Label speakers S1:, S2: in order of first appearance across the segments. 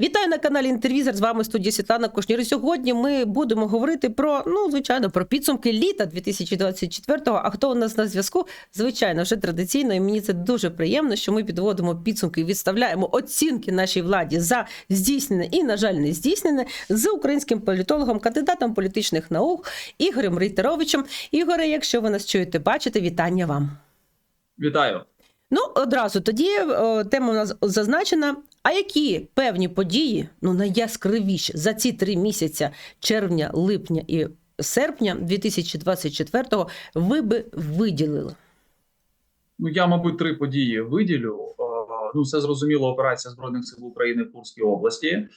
S1: Вітаю на каналі Інтервізор. З вами студія Світлана Кошнір. І Сьогодні ми будемо говорити про ну звичайно про підсумки літа 2024-го. А хто у нас на зв'язку? Звичайно, вже традиційно. І мені це дуже приємно, що ми підводимо підсумки і відставляємо оцінки нашій владі за здійснене і, на жаль, не здійснене з українським політологом, кандидатом політичних наук Ігорем Рейтеровичем. Ігоре, якщо ви нас чуєте, бачите, вітання вам.
S2: Вітаю.
S1: Ну, одразу тоді о, тема у нас зазначена. А які певні події, ну найяскравіші за ці три місяця червня, липня і серпня 2024-го ви би виділили?
S2: Ну я, мабуть, три події виділю. Е, Ну, це зрозуміло. Операція збройних сил України в Курській області. Е,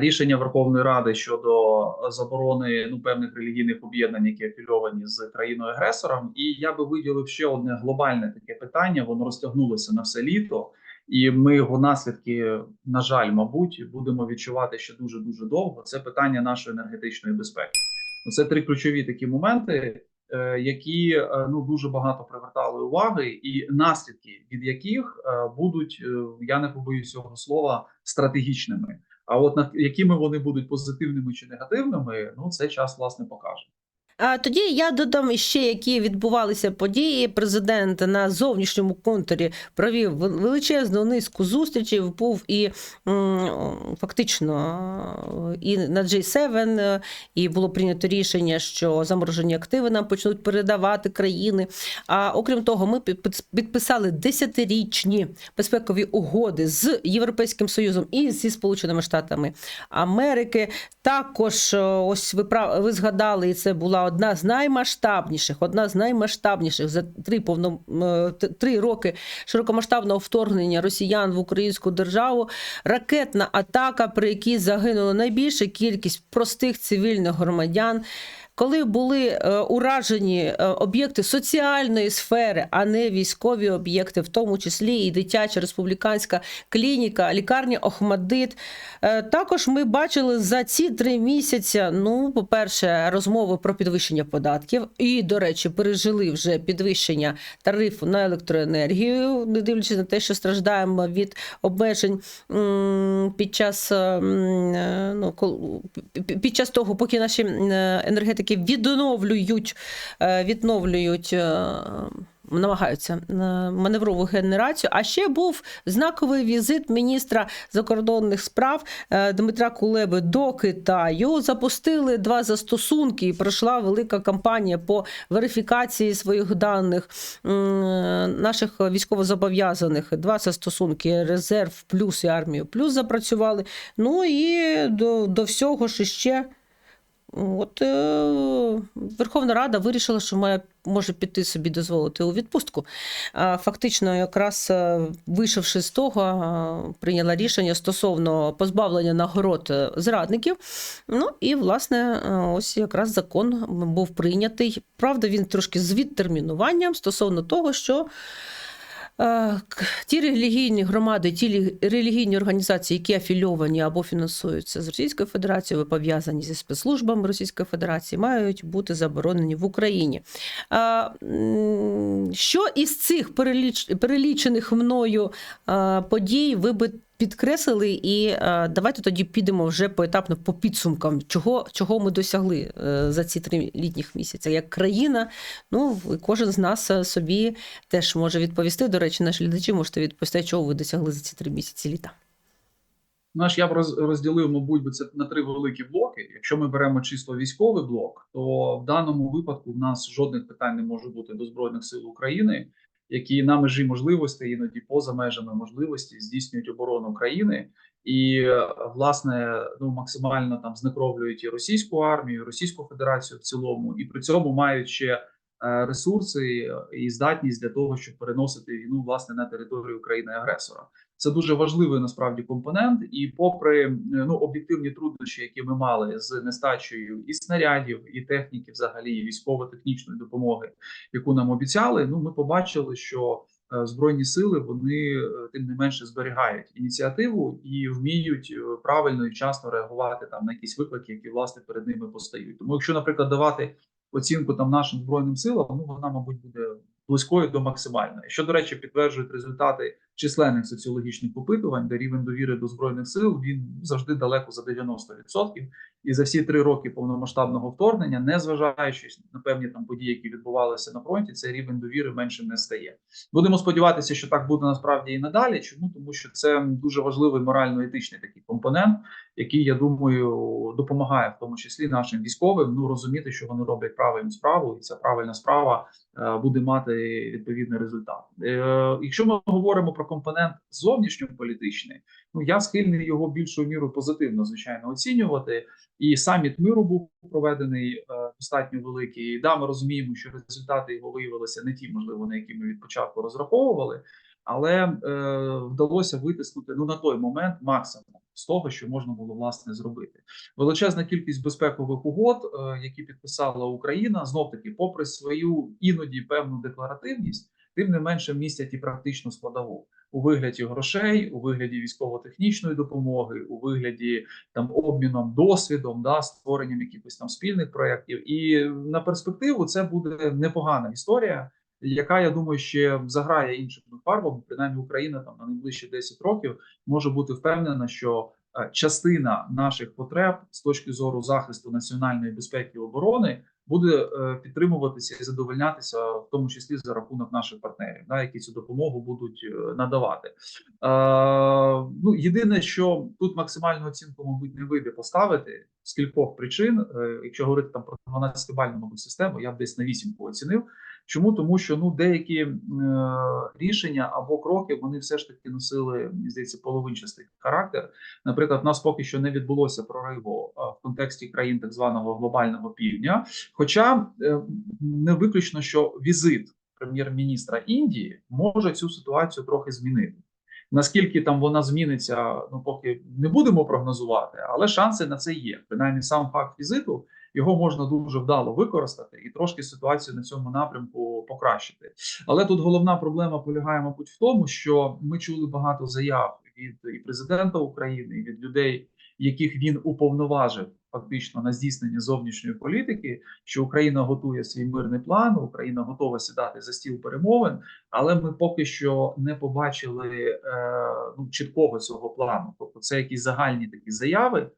S2: Рішення Верховної Ради щодо заборони ну певних релігійних об'єднань, які афільовані з країною агресором. І я би виділив ще одне глобальне таке питання. Воно розтягнулося на все літо, і ми його наслідки, на жаль, мабуть, будемо відчувати ще дуже дуже довго. Це питання нашої енергетичної безпеки. Ну, Це три ключові такі моменти. е, Які е, ну дуже багато привертали уваги, і наслідки від яких е, будуть, я не побоюсь цього слова, стратегічними. А от на якими вони будуть позитивними чи негативними, ну це час власне покаже.
S1: Тоді я додам ще, які відбувалися події. Президент на зовнішньому контурі провів величезну низку зустрічей. Був і фактично і на G7, і було прийнято рішення, що заморожені активи нам почнуть передавати країни. А окрім того, ми підписали десятирічні безпекові угоди з Європейським Союзом і зі Сполученими Штатами Америки. Також ось ви ви згадали, і це була одна з наймасштабніших, одна з наймасштабніших за три повно три роки широкомасштабного вторгнення росіян в українську державу. Ракетна атака, при якій загинула найбільша кількість простих цивільних громадян. Коли були е, уражені е, об'єкти соціальної сфери, а не військові об'єкти, в тому числі і дитяча республіканська клініка, лікарня Охмадит. Е, також ми бачили за ці три місяці. Ну, по-перше, розмови про підвищення податків, і, до речі, пережили вже підвищення тарифу на електроенергію, не дивлячись на те, що страждаємо від обмежень під час, ну, під час того, поки наші м, енергетики відновлюють, е, відновлюють. е, Намагаються е, маневрову генерацію. А ще був знаковий візит міністра закордонних справ Дмитра Кулеби до Китаю. Запустили два застосунки, і пройшла велика кампанія по верифікації своїх даних наших військовозобов'язаних. Два застосунки резерв плюс і армію плюс запрацювали. Ну і до, до всього ж ще. От е, Верховна Рада вирішила, що має може піти собі дозволити у відпустку. Фактично, якраз е, вийшовши з того, е, прийняла рішення стосовно позбавлення нагород зрадників. Ну і власне, ось якраз закон був прийнятий. Правда, він трошки з відтермінуванням стосовно того, що. Е, Ті релігійні громади, ті релігійні організації, які афільовані або фінансуються з Російською Федерацією, пов'язані зі спецслужбами Російської Федерації, мають бути заборонені в Україні. А, Що із цих перелічених мною подій ви би підкреслили, і а, давайте тоді підемо вже поетапно по підсумкам, чого, чого ми досягли е, за ці три літніх місяці як країна. Ну, кожен з нас е, собі теж може відповісти. До речі, наші глядачі можете відповісти, чого ви досягли за ці три місяці літа.
S2: Наш я б роз- розділив, мабуть, би це на три великі блоки. Якщо ми беремо чисто військовий блок, то в даному випадку в нас жодних питань не може бути до збройних сил України, які на межі можливостей, іноді поза межами можливості здійснюють оборону країни. І е, власне ну максимально там знекровлюють і російську армію, і Російську Федерацію в цілому, і при цьому мають ще е, ресурси і здатність для того, щоб переносити війну власне на територію країни агресора. Це дуже важливий насправді компонент. І, попри е, ну об'єктивні труднощі, які ми мали з нестачею і снарядів, і техніки, взагалі і військово-технічної допомоги, яку нам обіцяли, ну ми побачили, що е, збройні сили вони е, тим не менше зберігають ініціативу і вміють правильно і вчасно реагувати там на якісь виклики, які власне перед ними постають. Тому, якщо, наприклад, давати оцінку там нашим збройним силам, ну вона, мабуть, буде близькою до максимальної. Що до речі, підтверджують результати численних соціологічних опитувань, де рівень довіри до збройних сил він завжди далеко за 90%. І за всі три роки повномасштабного вторгнення, не зважаючи на певні там події, які відбувалися на фронті, цей рівень довіри меншим не стає. Будемо сподіватися, що так буде насправді і надалі. Чому тому, що це дуже важливий морально-етичний такий компонент, який я думаю допомагає в тому числі нашим військовим ну розуміти, що вони роблять правильну справу, і ця правильна справа е, буде мати відповідний результат. Е, якщо ми говоримо про компонент зовнішньополітичний, ну я схильний його більшою мірою позитивно звичайно оцінювати. І саміт миру був проведений е, достатньо великий. І, Да, ми розуміємо, що результати його виявилися не ті, можливо, на які ми від початку розраховували, але е, вдалося витиснути ну на той момент максимум з того, що можна було власне зробити. Величезна кількість безпекових угод, е, які підписала Україна, знов таки, попри свою іноді певну декларативність, тим не менше містять і практичну складову у вигляді грошей, у вигляді військово-технічної допомоги, у вигляді там обміном досвідом, да створенням якихось там спільних проєктів. І на перспективу це буде непогана історія, яка я думаю, ще заграє іншими фарбами. Принаймні, Україна там на найближчі 10 років може бути впевнена, що е, частина наших потреб з точки зору захисту національної безпеки і оборони буде е, підтримуватися і задовольнятися, в тому числі за рахунок наших партнерів, да, які цю допомогу будуть е, надавати. Е, ну єдине, що тут максимальну оцінку, мабуть, не вийде поставити з кількох причин. Е, якщо говорити там про 12-бальну мабуть, систему, я б десь на вісімку оцінив. Чому тому, що ну деякі е, рішення або кроки вони все ж таки носили здається половинчастий характер. Наприклад, в нас поки що не відбулося прориву е, в контексті країн так званого глобального півдня. Хоча е, не виключно, що візит прем'єр-міністра Індії може цю ситуацію трохи змінити. Наскільки там вона зміниться, ну поки не будемо прогнозувати, але шанси на це є. Принаймні, сам факт візиту його можна дуже вдало використати і трошки ситуацію на цьому напрямку покращити. Але тут головна проблема полягає, мабуть, в тому, що ми чули багато заяв від і президента України, і від людей, яких він уповноважив фактично на здійснення зовнішньої політики, що Україна готує свій мирний план, Україна готова сідати за стіл перемовин, але ми поки що не побачили е, ну, чіткого цього плану. Тобто, це якісь загальні такі заяви,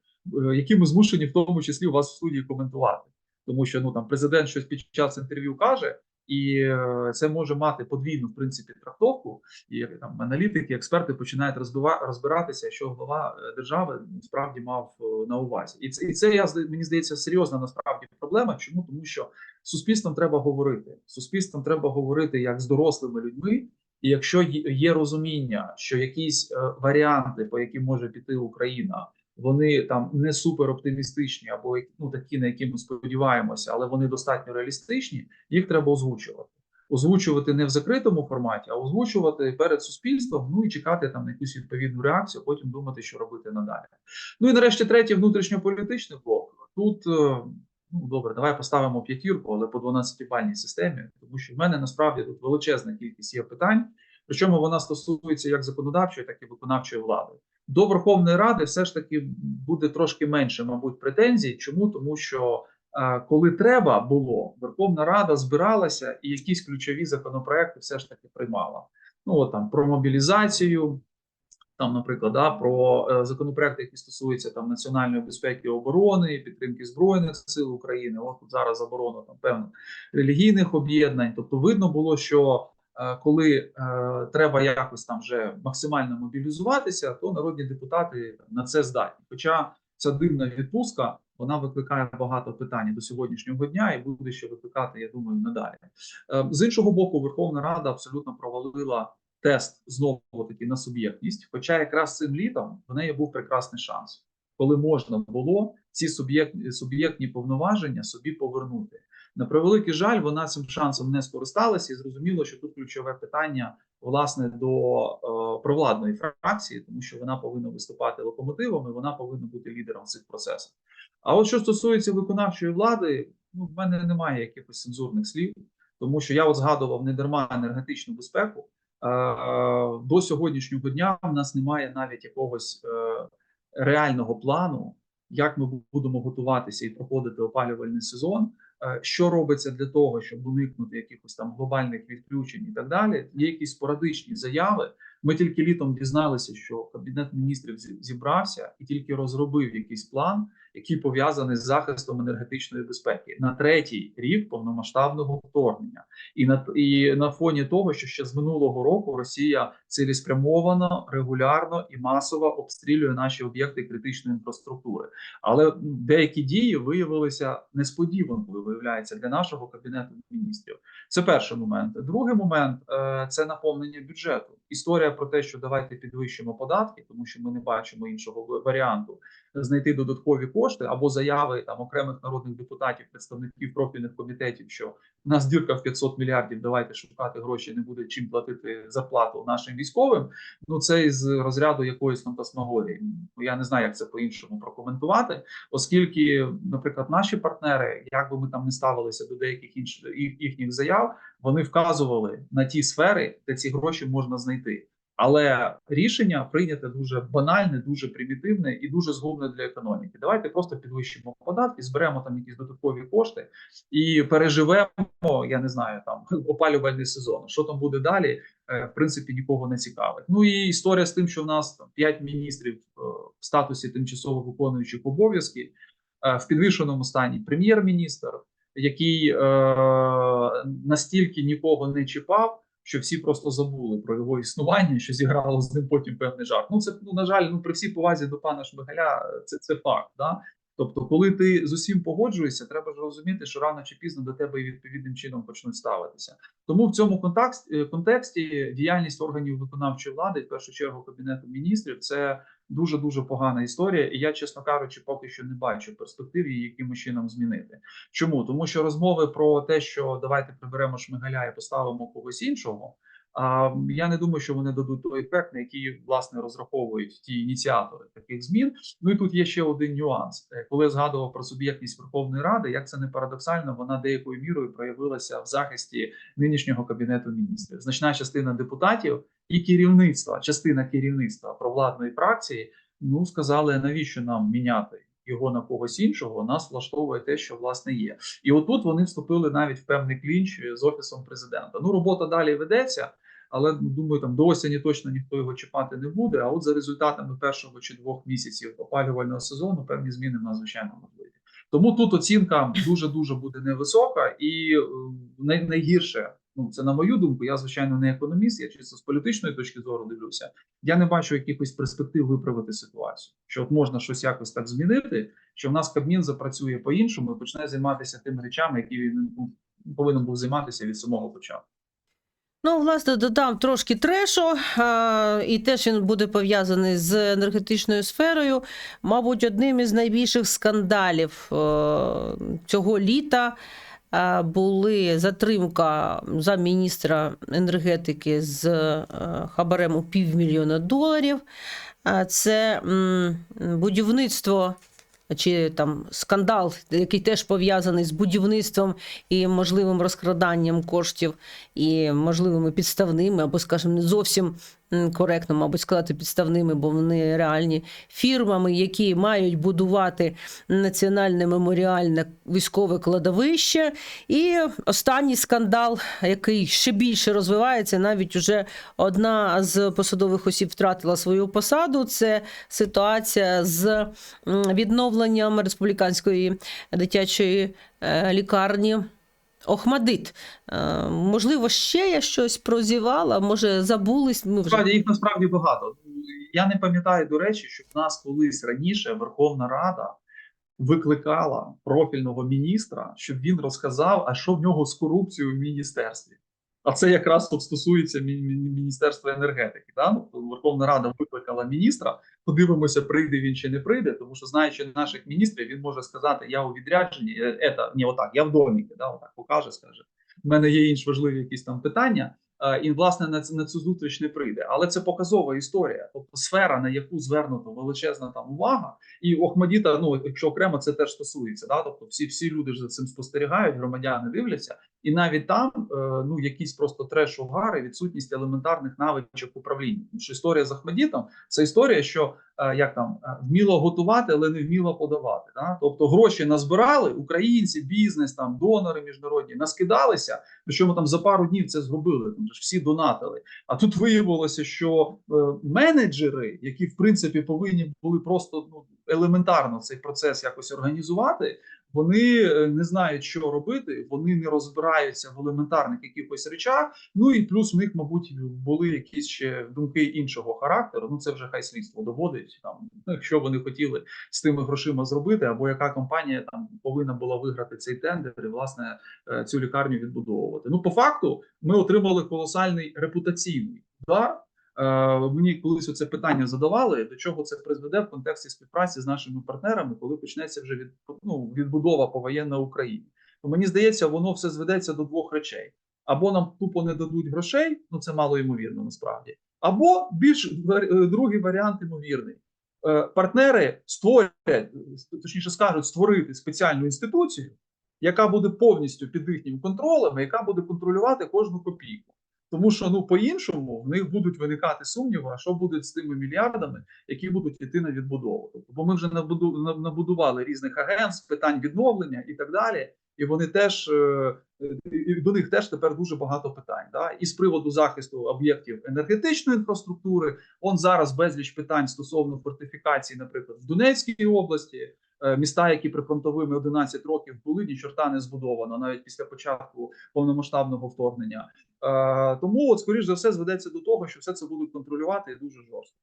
S2: які ми змушені в тому числі у вас в студії коментувати, тому що ну там президент щось під час інтерв'ю каже. І е, це може мати подвійну в принципі трактовку, і там аналітики, експерти починають розбиратися, що глава е, держави справді мав е, на увазі, і це і це я мені здається серйозна насправді проблема. Чому тому, що суспільством треба говорити? Суспільством треба говорити як з дорослими людьми, і якщо є розуміння, що якісь варіанти, по яким може піти Україна вони там не супер оптимістичні, або ну такі, на які ми сподіваємося, але вони достатньо реалістичні. Їх треба озвучувати. Озвучувати не в закритому форматі, а озвучувати перед суспільством. Ну і чекати там на якусь відповідну реакцію, потім думати, що робити надалі. Ну і нарешті третій внутрішньополітичний блок. Тут ну добре, давай поставимо п'ятірку, але по 12-бальній системі, тому що в мене насправді тут величезна кількість є питань. Причому вона стосується як законодавчої, так і виконавчої влади до Верховної Ради все ж таки буде трошки менше, мабуть, претензій. Чому тому, що е, коли треба було, Верховна Рада збиралася і якісь ключові законопроекти все ж таки приймала. Ну от там про мобілізацію. Там, наприклад, да, про е, законопроекти, які стосуються там національної безпеки і оборони, підтримки збройних сил України. От зараз заборона там певно релігійних об'єднань. Тобто, видно було, що коли е, треба якось там вже максимально мобілізуватися, то народні депутати на це здатні. Хоча ця дивна відпустка вона викликає багато питань до сьогоднішнього дня і буде ще викликати, я думаю, надалі. Е, з іншого боку, Верховна Рада абсолютно провалила тест знову таки на суб'єктність. Хоча якраз цим літом в неї був прекрасний шанс, коли можна було ці суб'єктні суб'єктні повноваження собі повернути. На превеликий жаль, вона цим шансом не скористалася, і зрозуміло, що тут ключове питання власне до е, провладної фракції, тому що вона повинна виступати локомотивом, і вона повинна бути лідером цих процесів. А от що стосується виконавчої влади, ну в мене немає якихось цензурних слів, тому що я от згадував недарма енергетичну безпеку. Е, до сьогоднішнього дня в нас немає навіть якогось е, реального плану, як ми будемо готуватися і проходити опалювальний сезон. Е, що робиться для того, щоб уникнути якихось там глобальних відключень і так далі. Є якісь спорадичні заяви, Ми тільки літом дізналися, що кабінет міністрів зібрався і тільки розробив якийсь план, який пов'язаний з захистом енергетичної безпеки на третій рік повномасштабного вторгнення, і на і на фоні того, що ще з минулого року Росія цілеспрямовано, регулярно і масово обстрілює наші об'єкти критичної інфраструктури. Але деякі дії виявилися несподіванкою, виявляється, для нашого кабінету міністрів. Це перший момент. Другий момент е, це наповнення бюджету. Історія про те, що давайте підвищимо податки, тому що ми не бачимо іншого варіанту знайти додаткові кошти або заяви там окремих народних депутатів, представників профільних комітетів, що у нас дірка в 500 мільярдів. Давайте шукати гроші, не буде чим платити зарплату нашим військовим. Ну це із розряду якоїсь фантасмагорії. Ну, Я не знаю, як це по-іншому прокоментувати, оскільки, наприклад, наші партнери, як би ми там не ставилися до деяких інших їхніх заяв, вони вказували на ті сфери, де ці гроші можна знайти. Але рішення прийняте дуже банальне, дуже примітивне і дуже згубне для економіки. Давайте просто підвищимо податки, зберемо там якісь додаткові кошти і переживемо. Я не знаю, там опалювальний сезон. Що там буде далі? е, В принципі, нікого не цікавить. Ну і історія з тим, що в нас там п'ять міністрів е, в статусі тимчасово виконуючих обов'язки е, в підвішеному стані прем'єр-міністр, який е, настільки нікого не чіпав що всі просто забули про його існування, що зіграло з ним потім певний жарт. Ну це ну на жаль, ну при всій повазі до пана Шмигаля, це це факт. Да? Тобто, коли ти з усім погоджуєшся, треба ж розуміти, що рано чи пізно до тебе відповідним чином почнуть ставитися. Тому в цьому контексті, контексті діяльність органів виконавчої влади, в першу чергу кабінету міністрів, це дуже дуже погана історія. І я, чесно кажучи, поки що не бачу перспектив її якимось чином змінити. Чому тому, що розмови про те, що давайте приберемо шмигаля і поставимо когось іншого. А я не думаю, що вони дадуть той ефект, на який власне розраховують ті ініціатори таких змін. Ну і тут є ще один нюанс. Е, Коли я згадував про суб'єктність Верховної Ради, як це не парадоксально, вона деякою мірою проявилася в захисті нинішнього кабінету міністрів. Значна частина депутатів і керівництва, частина керівництва провладної фракції, ну сказали, навіщо нам міняти його на когось іншого. Нас влаштовує те, що власне є, і отут вони вступили навіть в певний клінч з офісом президента. Ну робота далі ведеться. Але думаю, там до осені точно ніхто його чіпати не буде. А от за результатами першого чи двох місяців опалювального сезону певні зміни в нас звичайно можливі. Тому тут оцінка дуже дуже буде невисока, і е, най- найгірше, ну це на мою думку. Я звичайно не економіст, я чисто з політичної точки зору дивлюся. Я не бачу якихось перспектив виправити ситуацію. Що от можна щось якось так змінити, що в нас Кабмін запрацює по-іншому і почне займатися тими речами, які він ну, повинен був займатися від самого початку.
S1: Ну, власне, додам трошки трешу, і теж він буде пов'язаний з енергетичною сферою. Мабуть, одним із найбільших скандалів е, цього літа е, були затримка за міністра енергетики з е, хабарем у півмільйона доларів. Це будівництво. Чи там скандал, який теж пов'язаний з будівництвом і можливим розкраданням коштів, і можливими підставними, або, скажімо, не зовсім коректно, мабуть, сказати підставними, бо вони реальні фірмами, які мають будувати національне меморіальне військове кладовище. І останній скандал, який ще більше розвивається, навіть уже одна з посадових осіб втратила свою посаду. Це ситуація з відновленням республіканської дитячої е, лікарні. Охмадит. Е, можливо, ще я щось прозівала, може, забулись. Ми вже
S2: Справді їх насправді багато. Я не пам'ятаю, до речі, що в нас колись раніше Верховна Рада викликала профільного міністра, щоб він розказав, а що в нього з корупцією в міністерстві. А це якраз тут стосується мі- мі- Міністерства енергетики. Да? Тобто Верховна Рада викликала міністра. Подивимося, прийде він чи не прийде, тому що знаючи наших міністрів, він може сказати: я у відрядженні, е, ета, ні, отак, я в доміки, да, отак покаже, скаже. У мене є інші важливі якісь там питання. Е, І власне на цю, на цю зустріч не прийде, але це показова історія. Тобто сфера, на яку звернуто величезна там увага, і Охмадіта, ну якщо окремо, це теж стосується. Да? Тобто, всі всі люди ж за цим спостерігають, громадяни дивляться. І навіть там е, ну якісь просто треш-угари, відсутність елементарних навичок управління. Що історія з Ахмедітом це історія, що е, як там е, вміло готувати, але не вміло подавати. Да? Тобто гроші назбирали, українці, бізнес, там донори міжнародні наскидалися. Причому там за пару днів це зробили. Там ж всі донатили. А тут виявилося, що менеджери, які в принципі повинні були просто ну елементарно цей процес якось організувати. Вони е, не знають, що робити, вони не розбираються в елементарних якихось речах. Ну і плюс в них, мабуть, були якісь ще думки іншого характеру. Ну це вже хай слідство доводить там, ну, якщо вони хотіли з тими грошима зробити, або яка компанія там повинна була виграти цей тендер і власне е, цю лікарню відбудовувати. Ну, по факту, ми отримали колосальний репутаційний удар. Е, Мені колись оце питання задавали, до чого це призведе в контексті співпраці з нашими партнерами, коли почнеться вже від ну, відбудова повоєнна Україні. То мені здається, воно все зведеться до двох речей: або нам тупо не дадуть грошей, ну це мало ймовірно насправді, або більш е, другий варіант ймовірний. Е, Партнери створять, точніше скажуть, створити спеціальну інституцію, яка буде повністю під їхнім контролем, яка буде контролювати кожну копійку. Тому що ну по-іншому в них будуть виникати сумніви, а що буде з тими мільярдами, які будуть йти на відбудову. Тобто, бо ми вже набуду- набудували різних агентств, питань відновлення і так далі. І вони теж е, і до них теж тепер дуже багато питань. Да? І з приводу захисту об'єктів енергетичної інфраструктури, он зараз безліч питань стосовно фортифікації, наприклад, в Донецькій області. Е, Міста, які прифронтовими 11 років були, ні чорта не збудовано навіть після початку повномасштабного вторгнення. Е, тому, от, скоріш за все, зведеться до того, що все це будуть контролювати дуже жорстко.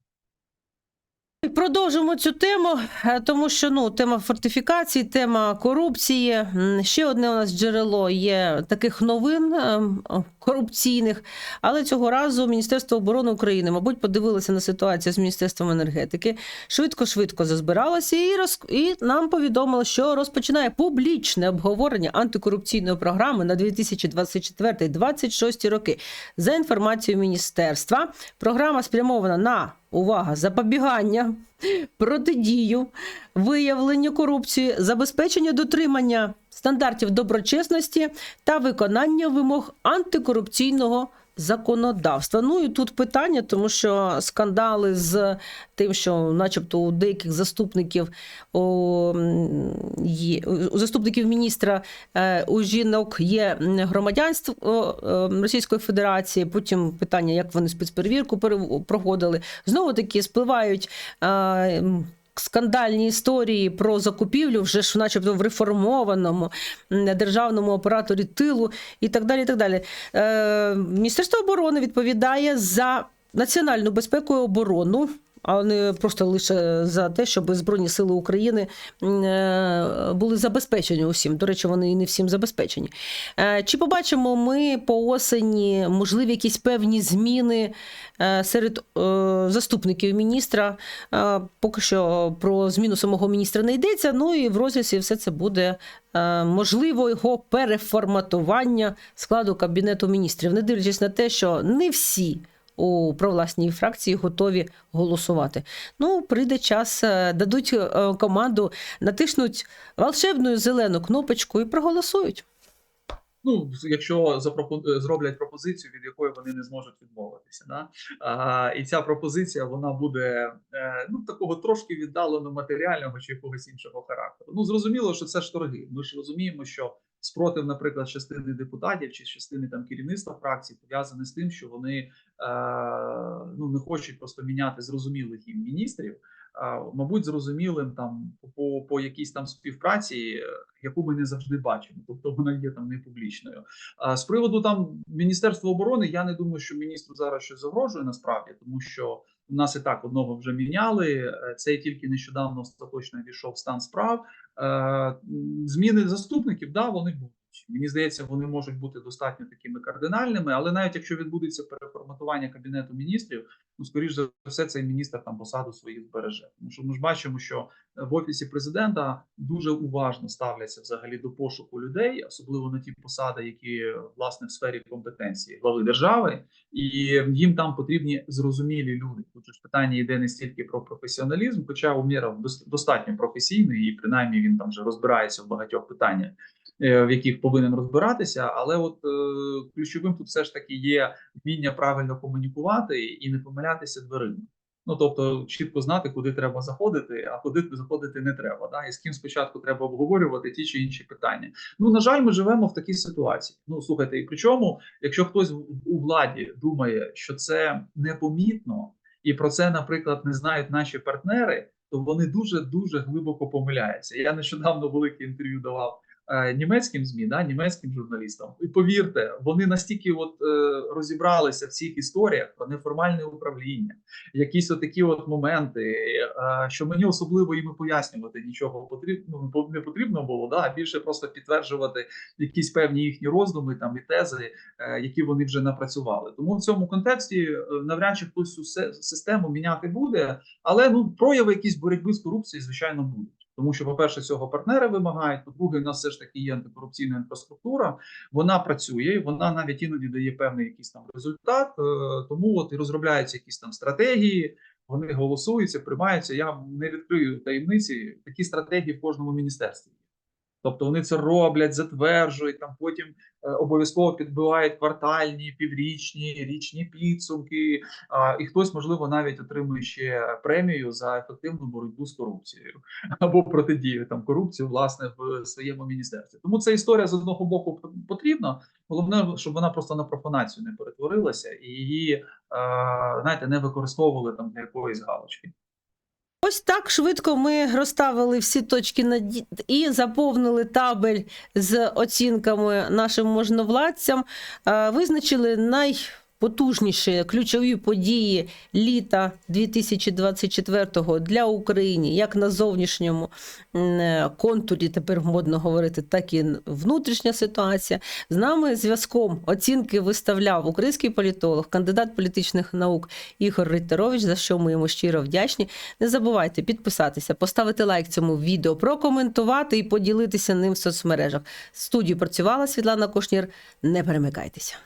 S1: Продовжимо цю тему, е, тому що ну тема фортифікації, тема корупції. Ще одне у нас джерело є таких новин ем, корупційних. Але цього разу Міністерство оборони України, мабуть, подивилося на ситуацію з Міністерством енергетики, швидко-швидко зазбиралося і роз... і нам повідомило, що розпочинає публічне обговорення антикорупційної програми на 2024-2026 роки. За інформацією міністерства, програма спрямована на увага запобігання, протидію, виявлення корупції, забезпечення дотримання стандартів доброчесності та виконання вимог антикорупційного законодавства. Ну і тут питання, тому що скандали з тим, що, начебто, у деяких заступників у, є, у заступників міністра е, у жінок є громадянство е, Російської Федерації. Потім питання, як вони спецперевірку перев- проходили. Знову таки спливають. Скандальні історії про закупівлю вже ж, начебто, в реформованому державному операторі тилу і так далі. І так далі. Е, Міністерство оборони відповідає за національну безпеку і оборону. А не просто лише за те, щоб Збройні Сили України е, були забезпечені усім. До речі, вони і не всім забезпечені. Е, Чи побачимо ми по осені можливі якісь певні зміни е, серед заступників міністра? Поки що про зміну самого міністра не йдеться. Ну і в розрізі все це буде можливо його переформатування складу кабінету міністрів, не дивлячись на те, що не всі. У провласній фракції готові голосувати. Ну, прийде час, е, дадуть е, команду, натиснуть волшебну зелену кнопочку і проголосують.
S2: Ну, якщо запропо... зроблять пропозицію, від якої вони не зможуть відмовитися. Да? А, і ця пропозиція вона буде е, ну такого трошки віддалено матеріального чи якогось іншого характеру. Ну зрозуміло, що це ж торги. Ми ж розуміємо, що спротив, наприклад, частини депутатів чи частини там керівництва фракції пов'язаний з тим, що вони е, ну не хочуть просто міняти зрозумілих їм міністрів. А, мабуть, зрозумілим там по, по якійсь там співпраці, е, яку ми не завжди бачимо, тобто вона є там не публічною. А з приводу там Міністерства оборони, я не думаю, що міністру зараз щось загрожує насправді, тому що у нас і так одного вже міняли. е, Цей тільки нещодавно остаточно війшов в стан справ. Е, Зміни заступників, да, вони будуть. Мені здається, вони можуть бути достатньо такими кардинальними, але навіть якщо відбудеться переформатування кабінету міністрів, ну скоріш за все, цей міністр там посаду свою збереже. Тому що ми ж бачимо, що в офісі президента дуже уважно ставляться взагалі до пошуку людей, особливо на ті посади, які власне в сфері компетенції глави держави, і їм там потрібні зрозумілі люди. Тут ж питання йде не стільки про професіоналізм, хоча Умєров дос- достатньо професійний, і принаймні він там вже розбирається в багатьох питаннях. Е, в яких повинен розбиратися. Але от е, ключовим тут все ж таки є вміння правильно комунікувати і не помилятися дверима. Ну тобто, чітко знати, куди треба заходити, а куди заходити не треба. Да? І з ким спочатку треба обговорювати ті чи інші питання. Ну на жаль, ми живемо в такій ситуації. Ну слухайте, і причому, якщо хтось у владі думає, що це непомітно, і про це, наприклад, не знають наші партнери, то вони дуже дуже глибоко помиляються. Я нещодавно велике інтерв'ю давав німецьким змі, да, німецьким журналістам. І повірте, вони настільки от е, розібралися в цих історіях про неформальне управління, якісь отакі от моменти, е, що мені особливо їм пояснювати нічого потрібно ну, не потрібно було, да, а більше просто підтверджувати якісь певні їхні роздуми там і тези, е, які вони вже напрацювали. Тому в цьому контексті е, навряд чи хтось систему міняти буде, але ну прояви якісь боротьби з корупцією, звичайно, будуть. Тому що, по-перше, цього партнери вимагають. По-друге, у нас все ж таки є антикорупційна інфраструктура. Вона працює, вона навіть іноді дає певний якийсь там результат. Е, Тому от і розробляються якісь там стратегії. Вони голосуються, приймаються. Я не відкрию таємниці. Такі стратегії в кожному міністерстві. Тобто вони це роблять, затверджують там, потім е, обов'язково підбивають квартальні, піврічні, річні підсумки. А, і хтось, можливо, навіть отримує ще премію за ефективну боротьбу з корупцією або протидію там корупції, власне, в своєму міністерстві. Тому ця історія з одного боку потрібна. Головне, щоб вона просто на профанацію не перетворилася і її, е, знаєте, не використовували там для якоїсь галочки.
S1: Ось так швидко ми розставили всі точки на «і» і заповнили табель з оцінками нашим можновладцям, визначили визначили найпотужніші ключові події літа 2024 для України, як на зовнішньому е, контурі, тепер модно говорити, так і внутрішня ситуація. З нами зв'язком оцінки виставляв український політолог, кандидат політичних наук Ігор Рейтерович, за що ми йому щиро вдячні. Не забувайте підписатися, поставити лайк цьому відео, прокоментувати і поділитися ним в соцмережах. В студії працювала Світлана Кошнір. Не перемикайтеся.